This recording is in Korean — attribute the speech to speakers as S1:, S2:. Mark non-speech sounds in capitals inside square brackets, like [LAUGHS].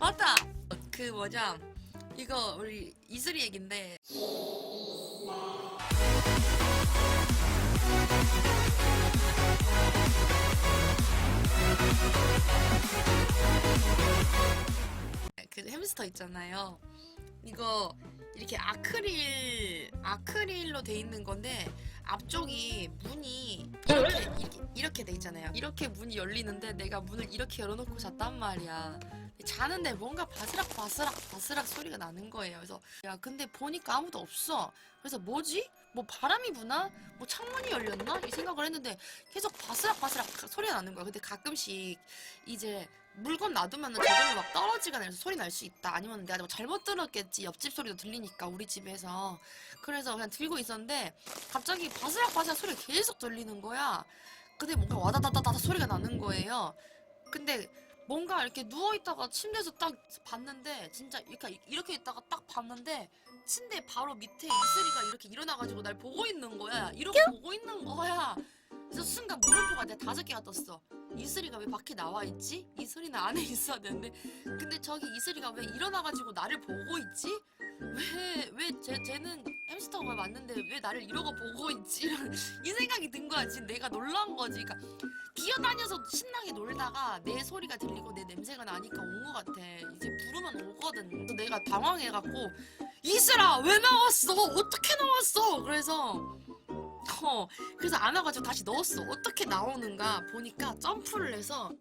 S1: 맞다. 그 뭐냐 이거 우리 이슬이 얘긴데 그 햄스터 있잖아요. 이거 이렇게 아크릴 아크릴로 돼 있는 건데 앞쪽이 문이 이렇게 있잖아요. 이렇게 문이 열리는데 내가 문을 이렇게 열어놓고 잤단 말이야. 자는데 뭔가 바스락 바스락 바스락 소리가 나는 거예요. 그래서 야 근데 보니까 아무도 없어. 그래서 뭐지? 뭐 바람이 부나? 뭐 창문이 열렸나? 이 생각을 했는데 계속 바스락 바스락 소리가 나는 거야. 근데 가끔씩 이제 물건 놔두면 저절로 막 떨어지거나 해서 소리 날 수 있다. 아니면 내가 뭐 잘못 들었겠지. 옆집 소리도 들리니까 우리 집에서. 그래서 그냥 들고 있었는데 갑자기 바스락 바스락 소리가 계속 들리는 거야. 근데 뭔가 와다다다다 소리가 나는 거예요. 근데 뭔가 이렇게 누워 있다가 침대에서 딱 봤는데 진짜 이렇게 이렇게 있다가 딱 봤는데 침대 바로 밑에 이슬이가 이렇게 일어나가지고 날 보고 있는 거야. 이렇게 보고 있는 거야. 그래서 순간 물음표가 내가 다섯 개가 떴어. 이슬이가 왜 밖에 나와 있지? 이슬이는 안에 [LAUGHS] 있어야 되는데 근데 저기 이슬이가 왜 일어나가지고 나를 보고 있지? 왜 왜 쟤는 햄스터가 맞는데 왜 나를 이러고 보고 있지? 이런 이 생각이 든 거야. 지금 내가 놀란 거지. 그러니까 기어다녀서 신나게 놀다가 내 소리가 들리고 내 냄새가 나니까 온것 같아. 이제 부르면 오거든. 그래서 내가 당황해갖고 이슬아 왜 나왔어? 어떻게 나왔어? 그래서 어 그래서 안 와가지고 다시 넣었어. 어떻게 나오는가 보니까 점프를 해서